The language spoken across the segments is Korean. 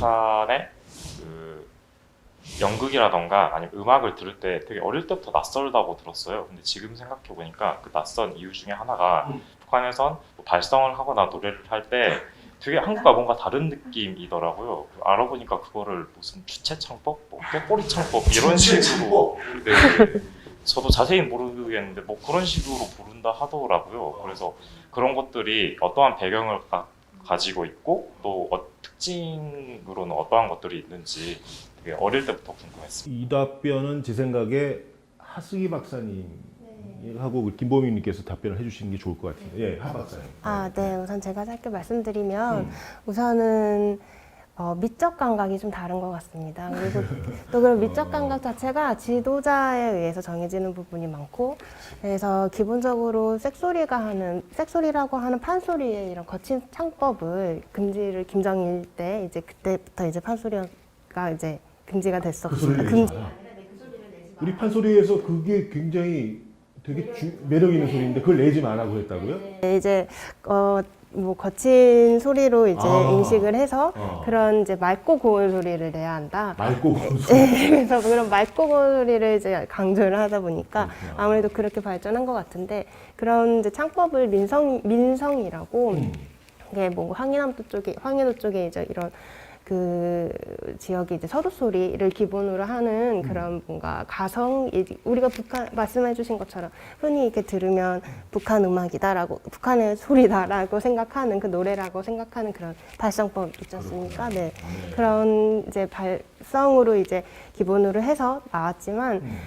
부산에 그 연극이라던가 아니면 음악을 들을 때 되게 어릴 때부터 낯설다고 들었어요. 근데 지금 생각해 보니까 그 낯선 이유 중에 하나가 음. 북한에선 뭐 발성을 하거나 노래를 할 때 되게 한국과 뭔가 다른 느낌이더라고요. 알아보니까 그거를 무슨 주체 창법, 뭐 꾀꼬리 창법 이런 식으로 네. 저도 자세히 모르겠는데 뭐 그런 식으로 부른다 하더라고요. 그래서 그런 것들이 어떠한 배경을 가, 가지고 있고 또 어, 특징으로는 어떠한 것들이 있는지 되게 어릴 때부터 궁금했습니다. 이 답변은 제 생각에 하승희 박사님 하고 그 김보민님께서 답변을 해주시는 게 좋을 것 같아요. 예, 하 박사님. 아, 네. 우선 제가 짧게 말씀드리면 음. 우선은 어, 미적 감각이 좀 다른 것 같습니다. 그리고 또 그런 미적 감각 자체가 지도자에 의해서 정해지는 부분이 많고, 그래서 기본적으로 섹소리가 하는 섹소리라고 하는 판소리의 이런 거친 창법을 금지를 김정일 때 이제 그때부터 이제 판소리가 이제 금지가 됐었고, 그 소리를 아, 내지 마라. 우리 판소리에서 그게 굉장히 되게 주- 매력 있는 소리인데 그걸 내지 말라고 했다고요? 네, 이제 어, 뭐 거친 소리로 이제 아. 인식을 해서 어. 그런 이제 맑고 고운 소리를 내야 한다. 맑고 고운 소리. 네, 그래서 그런 맑고 고운 소리를 이제 강조를 하다 보니까 그렇구나. 아무래도 그렇게 발전한 것 같은데 그런 이제 창법을 민성 민성이라고 음. 이게 뭐 황해남도 쪽에 황해도 쪽에 이제 이런 그 지역이 이제 서도 소리를 기본으로 하는 그런 뭔가 가성 이- 우리가 북한 말씀해주신 것처럼 흔히 이렇게 들으면 북한 음악이다라고 북한의 소리다라고 생각하는 그 노래라고 생각하는 그런 발성법 있지 않습니까? 네. 그런 이제 발성으로 이제 기본으로 해서 나왔지만 음.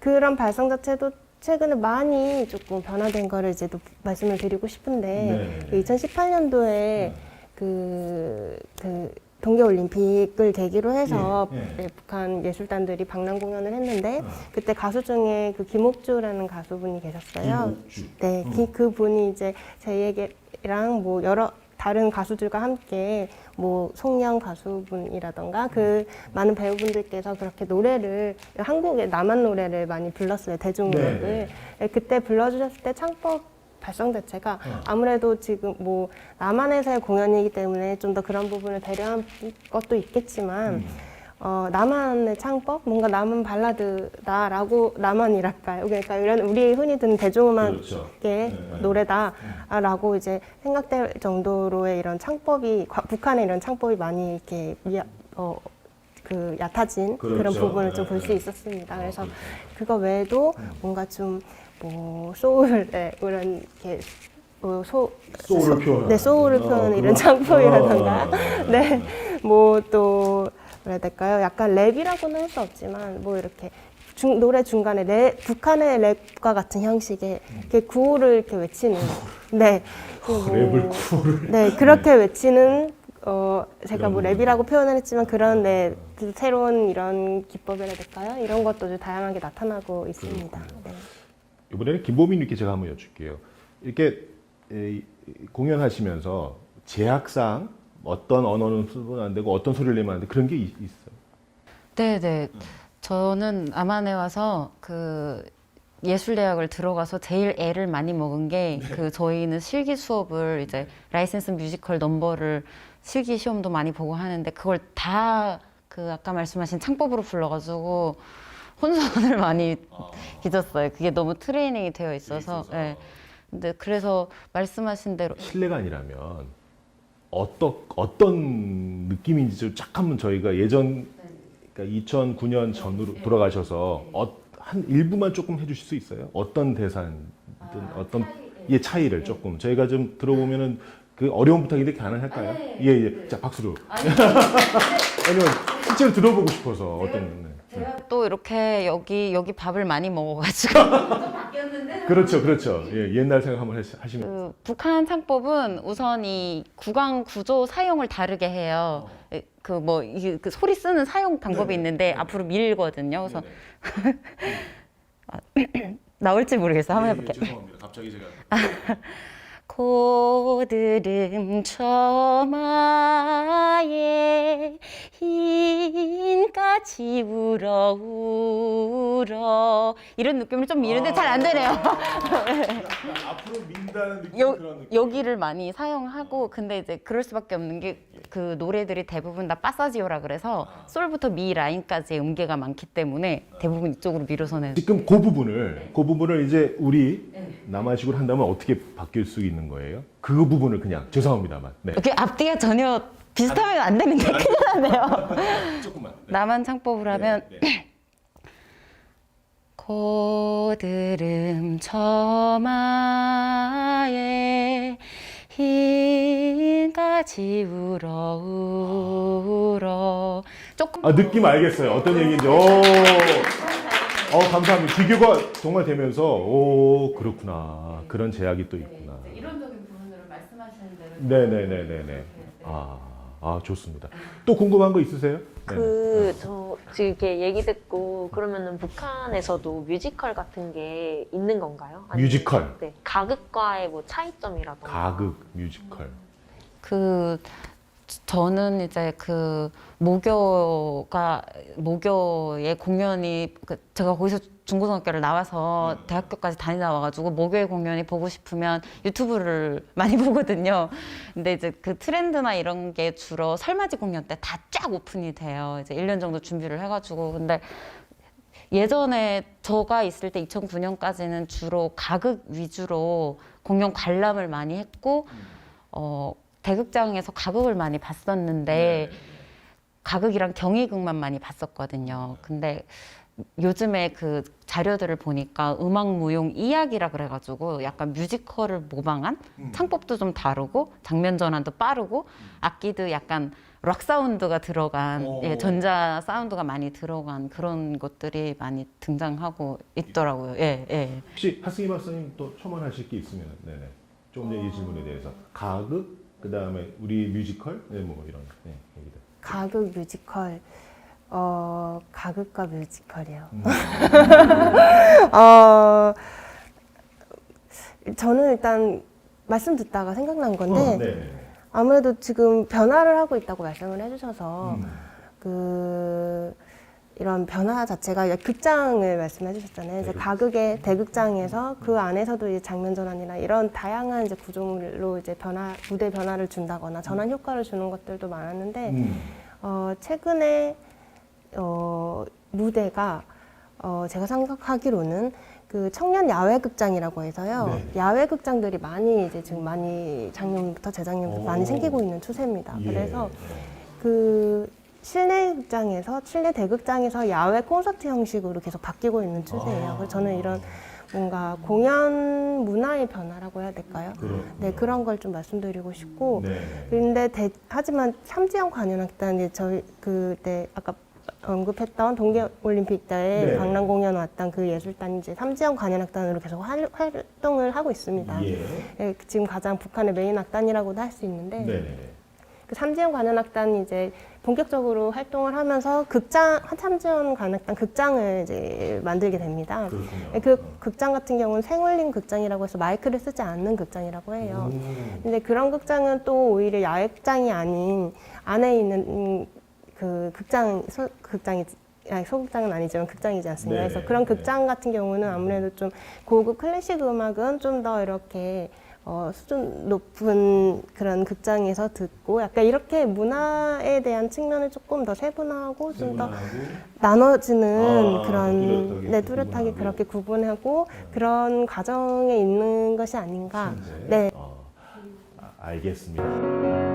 그런 발성 자체도 최근에 많이 조금 변화된 거를 이제 또 말씀을 드리고 싶은데 네. 2018년도에 그, 그 동계올림픽을 계기로 해서 예, 예. 네, 북한 예술단들이 방랑 공연을 했는데 어. 그때 가수 중에 그 김옥주라는 가수분이 계셨어요. 김옥주. 네, 음. 기- 그분이 이제 저희에게랑 뭐 여러 다른 가수들과 함께 뭐 송영 가수분이라던가 그 많은 배우분들께서 그렇게 노래를 한국의 남한 노래를 많이 불렀어요 대중 네, 음악을 네. 네, 그때 불러주셨을 때 창법 발성 자체가 어. 아무래도 지금 뭐 남한에서의 공연이기 때문에 좀 더 그런 부분을 배려한 것도 있겠지만 음. 어, 남한의 창법 뭔가 남한 발라드다라고 남한이랄까요 그러니까 이런 우리 흔히 듣는 대중음악 그렇죠. 의 네, 네. 노래다라고 이제 생각될 정도로의 이런 창법이 과- 북한의 이런 창법이 많이 이렇게 미, 어, 그 얕아진 그런 그렇죠. 부분을 좀 네, 볼수 네. 있었습니다. 그래서 그렇죠. 그거 외에도 뭔가 좀 뭐 소울의 그런 이렇게 뭐 소, 소울을 표현하는. 네, 소울을 어, 표현하는 그런- 이런 창법이라던가 어, 네, 뭐 또 뭐라 해야 될까요? 약간 랩이라고는 할 수 없지만 뭐 이렇게 중, 노래 중간에 랩, 북한의 랩과 같은 형식의 이렇게 구호를 이렇게 외치는 네, 그리고 랩을 구호를. 네 그렇게 외치는 어 제가 뭐 랩이라고 표현을 했지만 그런 네그 새로운 이런 기법이라 될까요? 이런 것도 좀 다양하게 나타나고 있습니다. 네. 이번에는 김보민님께 제가 한번 여쭐게요. 이렇게 에, 공연하시면서 제약상 어떤 언어는 쓰면 안 되고 어떤 소리를 내면 안 돼. 그런 게 있, 있어요. 네네. 저는 암안에 와서 그 예술 대학을 들어가서 제일 애를 많이 먹은 게 그 저희는 실기 수업을 이제 라이센스 뮤지컬 넘버를 실기 시험도 많이 보고 하는데 그걸 다 그 아까 말씀하신 창법으로 불러가지고 혼선을 많이 빚었어요. 그게 너무 트레이닝이 되어 있어서. 예. 근데 그래서 말씀하신 대로 실례가 아니라면 어떤 어떤 느낌인지 좀 쫙 한번 저희가 예전 그러니까 2009년 전으로 돌아가셔서 어, 한 일부만 조금 해주실 수 있어요? 어떤 대사든 어떤 예 차이를 조금 저희가 좀 들어보면은 그 어려운 부탁인데 가능할까요? 예예. 자 박수로. 아니면 실제로 들어보고 싶어서 어떤. 네. 제가 또 이렇게 여기 여기 밥을 많이 먹어가지고 그렇죠, 그렇죠. 예, 옛날 생각 한번 하시- 하시면. 그 북한 창법은 우선 이 구강 구조 사용을 다르게 해요. 그뭐 이게 그 소리 쓰는 사용 방법이 있는데 앞으로 밀거든요. 그래서 아, 나올지 모르겠어. 한번 해볼게 요. 죄송합니다. 갑자기 제가. 고드름 처마에 흰까지 울어 울어 이런 느낌을 좀 미는데 잘 안 되네요. 앞으로 민다는 느낌 여, 여기를 많이 사용하고 근데 이제 그럴 수밖에 없는 게 그 노래들이 대부분 다 빠사지오라 그래서 솔부터 미 라인까지의 음계가 많기 때문에 대부분 이쪽으로 밀어서는 지금 그 부분을 그 부분을 이제 우리 남아식으로 한다면 어떻게 바뀔 수 있는 거예요? 그 부분을 그냥 죄송합니다만 네. 이렇게 앞뒤가 전혀 비슷하면 안 되는데 큰일 나네요. 조금만 네. 나만 창법을 하면 네, 네. 고드름 처마에 흰까지 울어 울어 조금 아 느낌 알겠어요. 어떤 얘기인지. 오, 어 감사합니다. 비교가 정말 되면서 오 그렇구나. 그런 제약이 또 있구나. 이론적인 부분으로 말씀하시는 대로 네네네네네. 아, 아 좋습니다. 또 궁금한 거 있으세요? 네. 그, 저, 지금 이렇게 얘기 듣고, 그러면은 북한에서도 뮤지컬 같은 게 있는 건가요? 아니면- 뮤지컬, 네. 가극과의 뭐 차이점이라던가. 가극 뮤지컬. 그 저는 이제 그 모교가 모교의 공연이 그 제가 거기서 중고등학교를 나와서 대학교까지 다니다 와가지고 모교의 공연이 보고 싶으면 유튜브를 많이 보거든요. 근데 이제 그 트렌드나 이런 게 주로 설맞이 공연 때 다 쫙 오픈이 돼요. 이제 1년 정도 준비를 해가지고 근데 예전에 저가 있을 때 2009년까지는 주로 가극 위주로 공연 관람을 많이 했고 어, 대극장에서 가극을 많이 봤었는데 가극이랑 경희극만 많이 봤었거든요. 근데 요즘에 그 자료들을 보니까 음악 무용 이야기라 그래가지고 약간 뮤지컬을 모방한 창법도 좀 다르고 장면 전환도 빠르고 악기도 약간 락 사운드가 들어간 오. 예, 전자 사운드가 많이 들어간 그런 것들이 많이 등장하고 있더라고요. 예, 예. 혹시 하승희 박사님 또 첨언하실 게 있으면 네네. 조금 전에 이 질문에 대해서 가극 그 다음에 우리 뮤지컬 네 뭐 이런 네, 얘기들. 가극 뮤지컬 어 가극과 뮤지컬이요. 음. 어 저는 일단 말씀 듣다가 생각난 건데 어, 네네. 아무래도 지금 변화를 하고 있다고 말씀을 해주셔서 음. 그 이런 변화 자체가 극장을 말씀해 주셨잖아요. 이제 대극. 가극의 대극장에서 그 안에서도 이제 장면 전환이나 이런 다양한 이제 구조물로 이제 변화 무대 변화를 준다거나 전환 효과를 주는 것들도 많았는데 음. 어, 최근에 어, 무대가 어, 제가 생각하기로는 그 청년 야외 극장이라고 해서요. 네. 야외 극장들이 많이 이제 지금 많이 작년부터 재작년부터 오. 많이 생기고 있는 추세입니다. 예. 그래서 그 실내 극장에서 실내 대극장에서 야외 콘서트 형식으로 계속 바뀌고 있는 추세예요. 아. 그래서 저는 이런 뭔가 공연 문화의 변화라고 해야 될까요? 그렇군요. 네 그런 걸 좀 말씀드리고 싶고 네. 근데 대- 하지만 삼지연 관현악단이 저희 그때 아까 언급했던 동계올림픽 때 네. 강남 공연 왔던 그 예술단이 이제 삼지연 관현악단으로 계속 활, 활동을 하고 있습니다. 예. 예, 지금 가장 북한의 메인 악단이라고도 할 수 있는데 네 네. 그 삼지연 관현악단이 이제 본격적으로 활동을 하면서 극장 삼지연 관현악단 극장을 이제 만들게 됩니다. 그렇군요. 예, 그 극장 같은 경우는 생울림 극장이라고 해서 마이크를 쓰지 않는 극장이라고 해요. 음. 근데 그런 극장은 또 오히려 야외 극장이 아닌 안에 있는 음, 그 극장 소, 극장이 아니, 소극장은 아니지만 극장이지 않습니까? 네, 그래서 그런 네. 극장 같은 경우는 아무래도 좀 고급 클래식 음악은 좀 더 이렇게 어, 수준 높은 그런 극장에서 듣고 약간 이렇게 문화에 대한 측면을 조금 더 세분화하고 좀 더 나눠지는 아, 그런 뚜렷하게 네 구분하고. 뚜렷하게 그렇게 구분하고 그런 과정에 있는 것이 아닌가 현재. 네 어, 아, 알겠습니다.